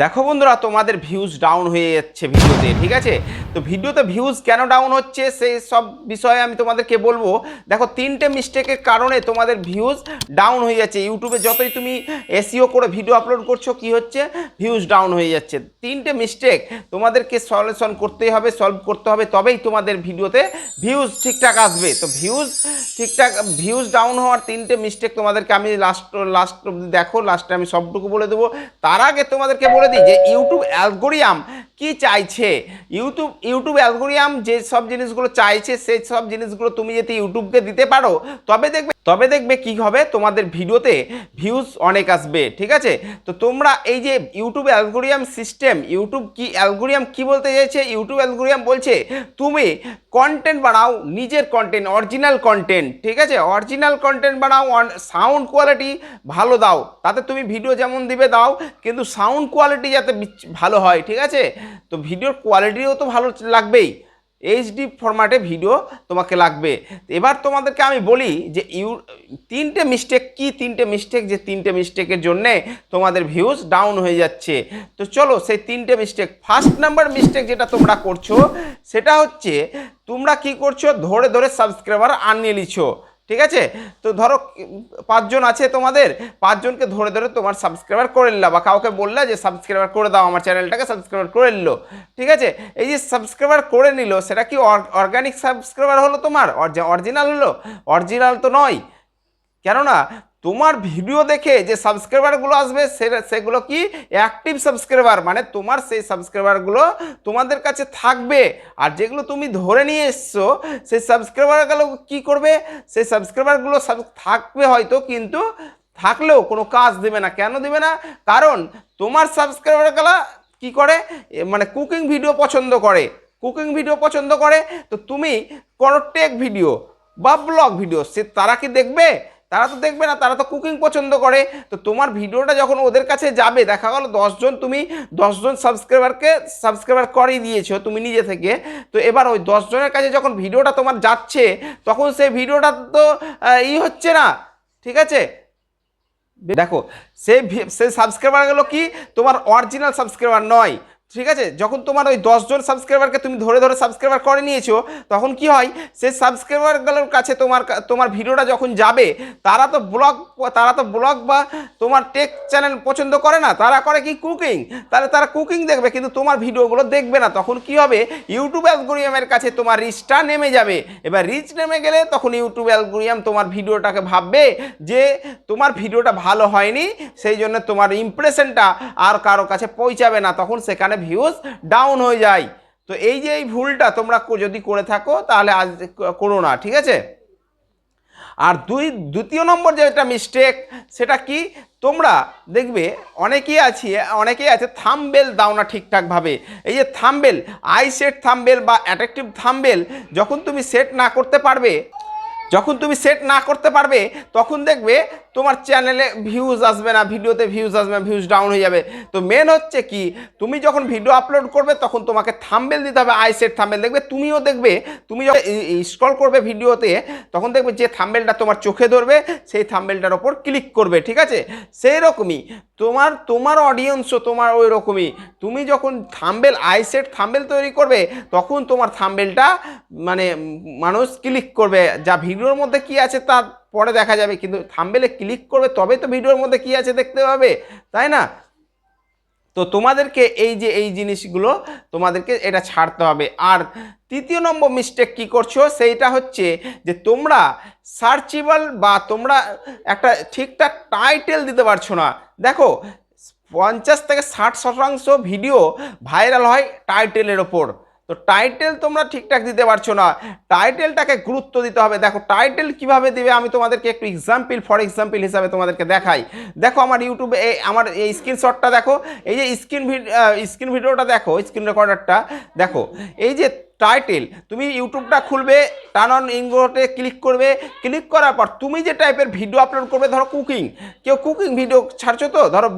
দেখো বন্ধুরা তোমাদের ভিউজ ডাউন হয়ে যাচ্ছে ভিডিওতে ঠিক আছে? তো ভিডিওতে ভিউজ কেন ডাউন হচ্ছে সেই সব বিষয়ে আমি তোমাদেরকে বলব। দেখো, তিনটে মিস্টেকের কারণে তোমাদের ভিউজ ডাউন হয়ে যাচ্ছে। ইউটিউবে যতই তুমি এসিও করে ভিডিও আপলোড করছ, কি হচ্ছে? ভিউজ ডাউন হয়ে যাচ্ছে। তিনটে মিস্টেক তোমাদেরকে সলিউশন করতেই হবে সলভ করতে হবে, তবেই তোমাদের ভিডিওতে ভিউজ ঠিকঠাক আসবে। তো ভিউজ ঠিকঠাক ভিউজ ডাউন হওয়ার তিনটে মিস্টেক তোমাদেরকে আমি লাস্ট লাস্ট দেখো লাস্টে আমি সবটুকু বলে দেবো। তার আগে তোমাদেরকে বলে দিই যে ইউটিউব অ্যালগোরিয়াম কি চাইছে? ইউটিউব ইউটিউব অ্যালগোরিয়াম যে সব জিনিসগুলো চাইছে সেই সব জিনিসগুলো তুমি যদি ইউটিউবকে দিতে পারো, তবে দেখবে তবে দেখবে কি হবে? তোমাদের ভিডিওতে ভিউজ অনেক আসবে, ঠিক আছে? তো তোমরা এই যে ইউটিউব অ্যালগোরিয়াম সিস্টেম ইউটিউব কি অ্যালগোরিয়াম কি বলতে চাইছে? ইউটিউব অ্যালগোরিয়াম বলছে, তুমি কন্টেন্ট বানাও, নিজের কন্টেন্ট অরিজিনাল কন্টেন্ট ঠিক আছে? অরিজিনাল কন্টেন্ট বানাও সাউন্ড কোয়ালিটি ভালো দাও। তাতে তুমি ভিডিও যেমন দিবে, দাও। কিন্তু সাউন্ড কোয়ালিটি যাতে ভালো হয়, ঠিক আছে? তো ভিডিওর কোয়ালিটিও তো ভালো লাগবেই। এইচডি ফরম্যাটে ভিডিও তোমাকে লাগবে। এবার তোমাদেরকে আমি বলি যে ইউ, তিনটে মিস্টেক কি? তিনটে মিস্টেক যে তিনটে মিস্টেকের জন্যে তোমাদের ভিউজ ডাউন হয়ে যাচ্ছে। তো চলো সেই তিনটে মিস্টেক ফার্স্ট নাম্বার মিস্টেক যেটা তোমরা করছ, সেটা হচ্ছে তোমরা কি করছ? ধরে ধরে সাবস্ক্রাইবার আনিয়ে নিছো। ঠিক আছে? তো ধরো, পাঁচজন আছে তোমাদের, পাঁচজনকে ধরে ধরে তোমার সাবস্ক্রাইবার করে নিলা বা কাউকে বললে যে সাবস্ক্রাইবার করে দাও, আমার চ্যানেলটাকে সাবস্ক্রাইবার করে নিল, ঠিক আছে? এই যে সাবস্ক্রাইবার করে নিল, সেটা কি অর্গানিক সাবস্ক্রাইবার হলো তোমার? অরিজিনাল হলো? অরিজিনাল তো নয়। কেননা তোমার ভিডিও দেখে যে সাবস্ক্রাইবারগুলো আসবে সেগুলো কি অ্যাক্টিভ সাবস্ক্রাইবার মানে তোমার সেই সাবস্ক্রাইবারগুলো তোমাদের কাছে থাকবে। আর যেগুলো তুমি ধরে নিয়ে এসছো, সেই সাবস্ক্রাইবারগুলো কি করবে? সেই সাবস্ক্রাইবারগুলো সাব- থাকবে হয়তো, কিন্তু থাকলেও কোনো কাজ দেবে না। কেন দেবে না? কারণ তোমার সাবস্ক্রাইবারগুলো কি করে? মানে কুকিং ভিডিও পছন্দ করে। কুকিং ভিডিও পছন্দ করে। তো তুমি কোনো টেক ভিডিও বা ব্লগ ভিডিও সে তারা কি দেখবে? তারা তো দেখবে না, তারা তো কুকিং পছন্দ করে। তো তোমার ভিডিওটা যখন ওদের কাছে যাবে, দেখা গেলো দশজন, তুমি দশজন সাবস্ক্রাইবারকে সাবস্ক্রাইবার করিয়ে দিয়েছ, তুমি নিজে থেকে। তো এবার ওই দশজনের কাছে যখন ভিডিওটা তোমার যাচ্ছে, তখন সেই ভিডিওটা তো ই হচ্ছে না, ঠিক আছে? দেখো ভি- সেই সাবস্ক্রাইবারগুলো কি? তোমার অরিজিনাল সাবস্ক্রাইবার নয়। ঠিক আছে? যখন তোমার ওই দশজন সাবস্ক্রাইবারকে তুমি ধরে ধরে সাবস্ক্রাইবার করে নিয়েছো, তখন কি হয়? সেই সাবস্ক্রাইবারগুলোর কাছে তোমার তোমার ভিডিওটা যখন যাবে, তারা তো ব্লগ তারা তো ব্লগ বা তোমার টেক চ্যানেল পছন্দ করে না, তারা করে কি কুকিং তাহলে তারা কুকিং দেখবে, কিন্তু তোমার ভিডিওগুলো দেখবে না। তখন কি হবে? ইউটিউব অ্যালগোরিয়ামের কাছে তোমার রিচটা নেমে যাবে। এবার রিচ নেমে গেলে তখন ইউটিউব অ্যালগোরিয়াম তোমার ভিডিওটাকে ভাববে যে তোমার ভিডিওটা ভালো হয়নি, সেই জন্য তোমার ইমপ্রেশনটা আর কারও কাছে পৌঁছাবে না। তখন সেখানে ভিউজ ডাউন হয়ে যায়। তো এই যে এই ভুলটা তোমরা যদি করে থাকো, তাহলে আজ করো না, ঠিক আছে? আর দুই দ্বিতীয় নম্বর যেটা মিস্টেক সেটা কি? তোমরা দেখবে, অনেকেই আছে অনেকেই আছে থামবেল দাও না ঠিকঠাকভাবে। এই যে থামবেল আই সেট থামবেল বা অ্যাট্রাকটিভ থামবেল যখন তুমি সেট না করতে পারবে, যখন তুমি সেট না করতে পারবে, তখন দেখবে তোমার চ্যানেলে ভিউজ আসবে না, ভিডিওতে ভিউজ আসবে না ভিউজ ডাউন হয়ে যাবে। তো মেন হচ্ছে কি, তুমি যখন ভিডিও আপলোড করবে, তখন তোমাকে থাম্বেল দিতে হবে আই সেট থাম্বেল দেখবে, তুমিও দেখবে, তুমি যখন স্ক্রল করবে ভিডিওতে তখন দেখবে যে থাম্বেলটা তোমার চোখে ধরবে, সেই থাম্বেলটার ওপর ক্লিক করবে, ঠিক আছে? সেই রকমই তোমার তোমার অডিয়েন্সও তোমার ওই রকমই তুমি যখন থাম্বেল আই সেট থাম্বেল তৈরি করবে, তখন তোমার থাম্বেলটা মানে মানুষ ক্লিক করবে। যা ভিডিওর মধ্যে কি আছে তা পরে দেখা যাবে, কিন্তু থাম্বেলে ক্লিক করবে, তবে তো ভিডিওর মধ্যে কি আছে দেখতে পাবে, তাই না? তো তোমাদেরকে এই যে এই জিনিসগুলো তোমাদেরকে এটা ছাড়তে হবে। আর তৃতীয় নম্বর মিস্টেক কি করছ? সেইটা হচ্ছে যে তোমরা সার্চেবল বা তোমরা একটা ঠিকঠাক টাইটেল দিতে পারছ না। দেখো, পঞ্চাশ থেকে ষাট শতাংশ ভিডিও ভাইরাল হয় টাইটেলের ওপর। তো টাইটেল তোমরা ঠিকঠাক দিতে পারছ না। টাইটেলটাকে গুরুত্ব দিতে হবে। দেখো টাইটেল কীভাবে দিবে আমি তোমাদেরকে একটু এক্সাম্পল ফর এক্সাম্পল হিসাবে তোমাদেরকে দেখাই। দেখো, আমার ইউটিউবে এই, আমার এই স্ক্রিনশটটা দেখো। এই যে স্ক্রিন স্ক্রিন ভিডিওটা দেখো স্ক্রিন রেকর্ডারটা দেখো, এই যে টাইটেল তুমি ইউটিউবটা খুলবে টার্ন অন ইংলোতে ক্লিক করবে ক্লিক করার পর তুমি যে টাইপের ভিডিও আপলোড করবে, ধরো কুকিং কেউ কুকিং ভিডিও ছাড়ছো তো? ধরো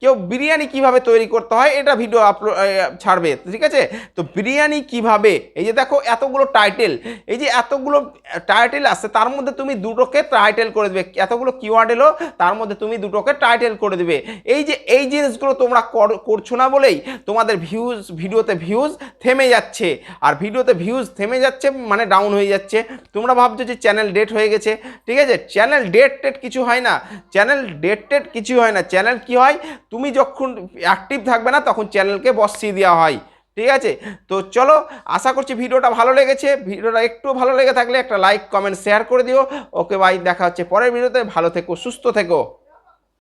কেউ বিরিয়ানি কীভাবে তৈরি করতে হয়, এটা ভিডিও আপলোড ছাড়বে, ঠিক আছে? তো বিরিয়ানি কীভাবে, এই যে দেখো এতগুলো টাইটেল এই যে এতগুলো টাইটেল আছে তার মধ্যে তুমি দুটোকে টাইটেল করে দেবে, এতগুলো কিওয়ার্ড এলো, তার মধ্যে তুমি দুটোকে টাইটেল করে দেবে। এই যে, এই জিনিসগুলো তোমরা কর- করছ না বলেই তোমাদের ভিউজ ভিডিওতে ভিউজ থেমে যাচ্ছে। আর ভিডিওতে ভিউজ থেমে যাচ্ছে মানে ডাউন হয়ে যাচ্ছে। তোমরা ভাবছ যে চ্যানেল ডেট হয়ে গেছে। ঠিক আছে? চ্যানেল ডেট টেট কিছু হয় না। চ্যানেল ডেট টেট কিছু হয় না। চ্যানেল কি হয়? তুমি যখন অ্যাক্টিভ থাকবে না, তখন চ্যানেলকে বসিয়ে দেওয়া হয়। ঠিক আছে? তো চলো, আশা করছি ভিডিওটা ভালো লেগেছে। ভিডিওটা একটু ভালো লেগে থাকলে একটা লাইক কমেন্ট শেয়ার করে দিও। ওকে ভাই দেখা হচ্ছে পরের ভিডিওতে। ভালো থেকো, সুস্থ থেকো।